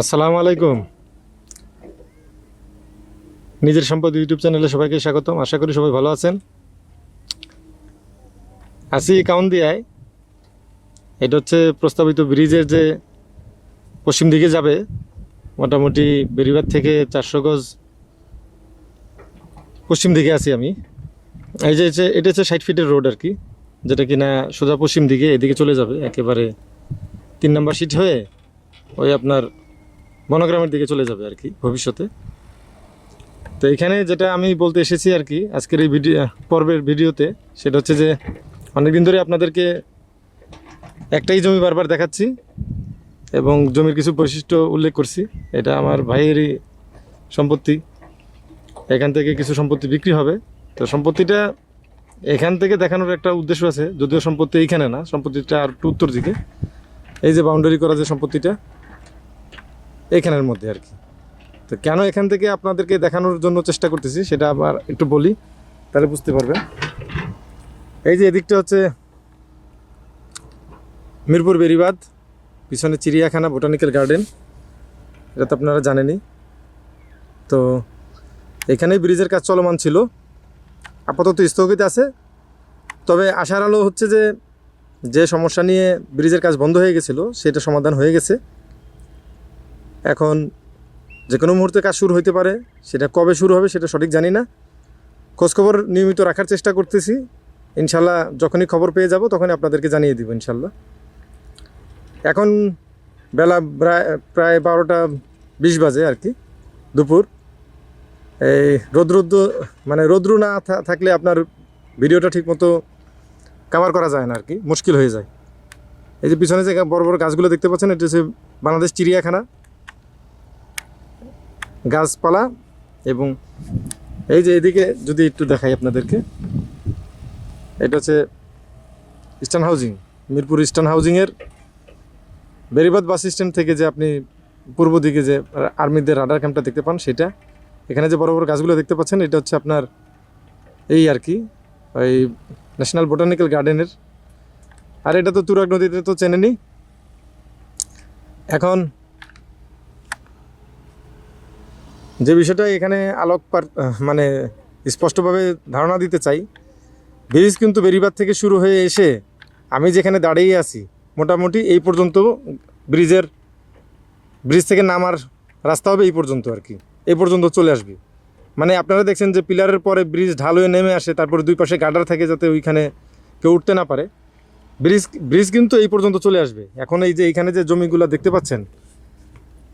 আসসালামু আলাইকুম। নিজের সম্পদ ইউটিউব চ্যানেলে সবাইকে স্বাগতম। আশা করি সবাই ভালো আছেন। আসি কাউন দিয়ায় এটা হচ্ছে প্রস্তাবিত ব্রিজের যে পশ্চিম দিকে যাবে, মোটামুটি বেরিবাদ থেকে চারশো গজ পশ্চিম দিকে আছি আমি। এই যে, এটা হচ্ছে ষাট ফিটের রোড আর কি, যেটা কিনা সোজা পশ্চিম দিকে, এদিকে চলে যাবে, একেবারে তিন নম্বর সিট হয়ে ওই আপনার বনগ্রামের দিকে চলে যাবে আর কি, ভবিষ্যতে। তো এখানে যেটা আমি বলতে এসেছি আর কি, আজকের এই ভিডিও, পর্বের ভিডিওতে, সেটা হচ্ছে যে অনেকদিন ধরে আপনাদেরকে একটাই জমি বারবার দেখাচ্ছি এবং জমির কিছু বৈশিষ্ট্য উল্লেখ করছি। এটা আমার ভাইয়েরই সম্পত্তি। এখান থেকে কিছু সম্পত্তি বিক্রি হবে। তো সম্পত্তিটা এখান থেকে দেখানোর একটা উদ্দেশ্য আছে, যদিও সম্পত্তি এইখানে না, সম্পত্তিটা আর একটু উত্তর দিকে। এই যে বাউন্ডারি করা যে সম্পত্তিটা এখানের মধ্যে আর কি। তো কেন এখান থেকে আপনাদেরকে দেখানোর জন্য চেষ্টা করতেছি, সেটা আবার একটু বলি, তাহলে বুঝতে পারবেন। এই যে এদিকটা হচ্ছে মিরপুর বেরিবাদ পিছনে চিড়িয়াখানা বোটানিক্যাল গার্ডেন, এটা তো আপনারা জানেনই। তো এখানেই ব্রিজের কাজ চলমান ছিল, আপাতত স্থগিত আছে। তবে আশার আলো হচ্ছে যে যে সমস্যা নিয়ে ব্রিজের কাজ বন্ধ হয়ে গেছিল, সেটা সমাধান হয়ে গেছে। এখন যে কোনো মুহূর্তে কাজ শুরু হইতে পারে, সেটা কবে শুরু হবে সেটা সঠিক জানি না। খোঁজখবর নিয়মিত রাখার চেষ্টা করতেছি। ইনশাল্লাহ যখনই খবর পেয়ে যাব তখনই আপনাদেরকে জানিয়ে দিব ইনশাল্লাহ। এখন বেলা প্রায় প্রায় বারোটা বিশ বাজে আর কি, দুপুর। এই রৌদ্রুদ্র মানে রৌদ্র না থাকলে আপনার ভিডিওটা ঠিকমতো কাভার করা যায় না আর কি, মুশকিল হয়ে যায়। এই যে পিছনে যে বড় বড় গাছগুলো দেখতে পাচ্ছেন, এটা হচ্ছে বাংলাদেশ চিড়িয়াখানা। গাছপালা এবং এই যে এদিকে যদি একটু দেখাই আপনাদেরকে, এটা হচ্ছে ইস্টার্ন হাউজিং মিরপুর ইস্টার্ন হাউজিংয়ের বেরিবাদ বাস স্ট্যান্ড থেকে যে আপনি পূর্ব দিকে যে আর্মিদের রাডার ক্যাম্পটা দেখতে পান, সেটা এখানে যে বড় বড় গাছগুলো দেখতে পাচ্ছেন, এটা হচ্ছে আপনার এই আর কি, ওই ন্যাশনাল বোটানিক্যাল গার্ডেনের আর এটা তো তুরাগ নদীতে তো চেনেনি এখন যে বিষয়টা এখানে আলোক মানে স্পষ্টভাবে ধারণা দিতে চাই, ব্রিজ কিন্তু বেরিবাদ থেকে শুরু হয়ে এসে আমি যেখানে দাঁড়িয়ে আছি, মোটামুটি এই পর্যন্ত ব্রিজের, ব্রিজ থেকে নামার রাস্তা হবে এই পর্যন্ত আর কি, এই পর্যন্ত চলে আসবে। মানে আপনারা দেখছেন যে পিলারের পরে ব্রিজ ঢাল হয়ে নেমে আসে, তারপরে দুই পাশে গার্ডার থাকে যাতে ওইখানে কেউ উঠতে না পারে। ব্রিজ ব্রিজ কিন্তু এই পর্যন্ত চলে আসবে। এখন এই যে এইখানে যে জমিগুলো দেখতে পাচ্ছেন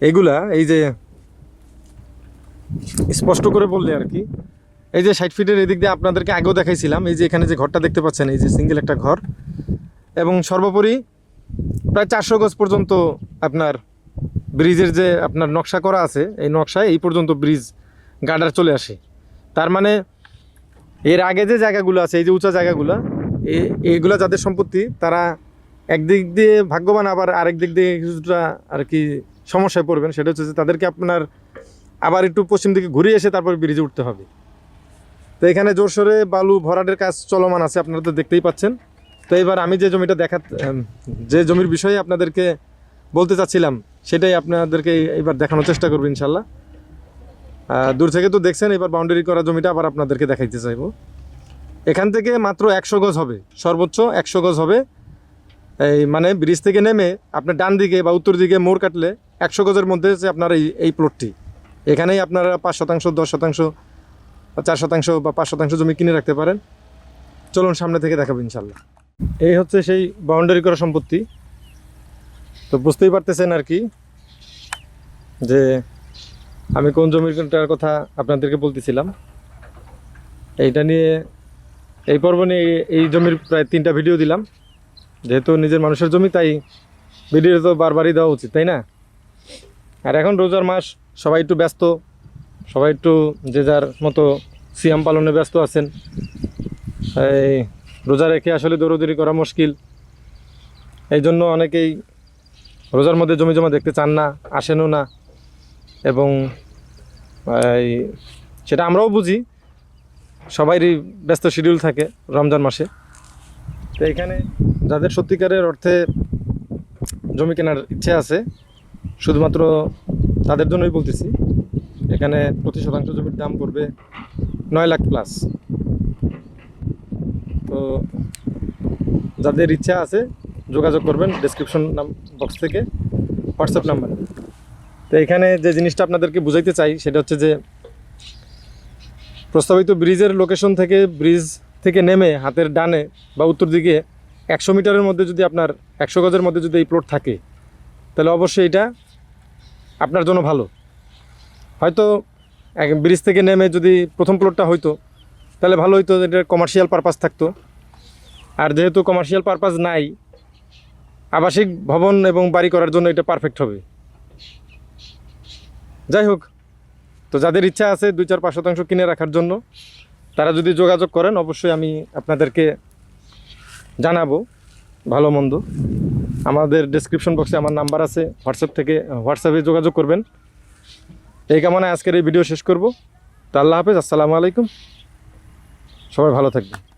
এইগুলা এই যে স্পষ্ট করে বললে আর কি। এই যে ষাট ফিটের এদিক দিয়ে আপনাদেরকে আগেও দেখাইছিলাম, এই যে এখানে যে ঘরটা দেখতে পাচ্ছেন, এই যে সিঙ্গেল একটা ঘর। এবং সর্বোপরি প্রায় চারশো গজ পর্যন্ত আপনার ব্রিজের যে আপনার নকশা করা আছে, এই নকশায় এই পর্যন্ত ব্রিজ গার্ডার চলে আসে। তার মানে এর আগে যে জায়গাগুলো আছে, এই যে উঁচা জায়গাগুলো এইগুলা যাদের সম্পত্তি, তারা একদিক দিয়ে ভাগ্যবান, আবার আরেক দিক দিয়ে কিছুটা আর কি সমস্যায় পড়বেন। সেটা হচ্ছে যে তাদেরকে আপনার আবার একটু পশ্চিম দিকে ঘুরে এসে তারপর ব্রিজে উঠতে হবে। তো এখানে জোরসোরে বালু ভরাটের কাজ চলমান আছে, আপনারা তো দেখতেই পাচ্ছেন। তো এবার আমি যে জমিটা দেখা যে জমির বিষয়ে আপনাদেরকে বলতে চাচ্ছিলাম, সেটাই আপনাদেরকে এবার দেখানোর চেষ্টা করব ইনশাল্লাহ। দূর থেকে তো দেখছেন, এবার বাউন্ডারি করা জমিটা আবার আপনাদেরকে দেখাইতে চাইব। এখান থেকে মাত্র একশো গজ হবে, সর্বোচ্চ একশো গজ হবে। এই মানে ব্রিজ থেকে নেমে আপনার ডান দিকে বা উত্তর দিকে মোড় কাটলে একশো গজের মধ্যে হচ্ছে আপনার এই এই প্লটটি এখানেই আপনারা পাঁচ শতাংশ, দশ শতাংশ চার শতাংশ বা পাঁচ শতাংশ জমি কিনে রাখতে পারেন। চলুন সামনে থেকে দেখাবো ইনশাল্লাহ এই হচ্ছে সেই বাউন্ডারি করা সম্পত্তি। তো বুঝতেই পারতেছেন আর কি যে আমি কোন জমিটার কথা আপনাদেরকে বলতেছিলাম। এইটা নিয়ে এই পর্ব নিয়ে এই জমির প্রায় তিনটা ভিডিও দিলাম। যেহেতু নিজের মানুষের জমি, তাই ভিডিও তো বারবারই দেওয়া উচিত, তাই না? আর এখন রোজার মাস, সবাই একটু ব্যস্ত, সবাই একটু যে যার মতো সিয়াম পালনে ব্যস্ত আছেন। এই রোজা রেখে আসলে দৌড়দৌড়ি করা মুশকিল। এই জন্য অনেকেই রোজার মধ্যে জমি জমা দেখতে চান না, আসেনও না। এবং এই সেটা আমরাও বুঝি, সবাইরই ব্যস্ত শিডিউল থাকে রমজান মাসে। তো এখানে যাদের সত্যিকারের অর্থে জমি কেনার ইচ্ছে আছে শুধুমাত্র তাদের জন্যই বলতেছি, এখানে প্রতি শতাংশ জমির দাম পড়বে নয় লাখ প্লাস তো যাদের ইচ্ছা আছে, যোগাযোগ করবেন ডিসক্রিপশন বক্স থেকে হোয়াটসঅ্যাপ নাম্বার তো এখানে যে জিনিসটা আপনাদেরকে বুঝাইতে চাই, সেটা হচ্ছে যে প্রস্তাবিত ব্রিজের লোকেশন থেকে ব্রিজ থেকে নেমে হাতের ডানে বা উত্তর দিকে একশো মিটারের মধ্যে যদি আপনার, একশো গজের মধ্যে যদি এই প্লট থাকে, তাহলে অবশ্যই এটা আপনার জন্য ভালো। হয়তো এক ব্রিজ থেকে নেমে যদি প্রথম প্লটটা হইতো, তাহলে ভালো হইতো এটা কমার্শিয়াল পারপাস থাকতো। আর যেহেতু কমার্শিয়াল পারপাস নাই, আবাসিক ভবন এবং বাড়ি করার জন্য এটা পারফেক্ট হবে। যাই হোক, তো যাদের ইচ্ছা আছে দুই চার পাঁচ শতাংশ কিনে রাখার জন্য, তারা যদি যোগাযোগ করেন, অবশ্যই আমি আপনাদেরকে জানাব, ভালো মন্দ। আমাদের ডেসক্রিপশন বক্সে আমার নাম্বার আছে হোয়াটসঅ্যাপ থেকে হোয়াটসঅ্যাপে যোগাযোগ করবেন। এই কামনায় আজকের এই ভিডিও শেষ করব। তা আল্লাহ হাফেজ, আসসালামু আলাইকুম। সবাই ভালো থাকবেন।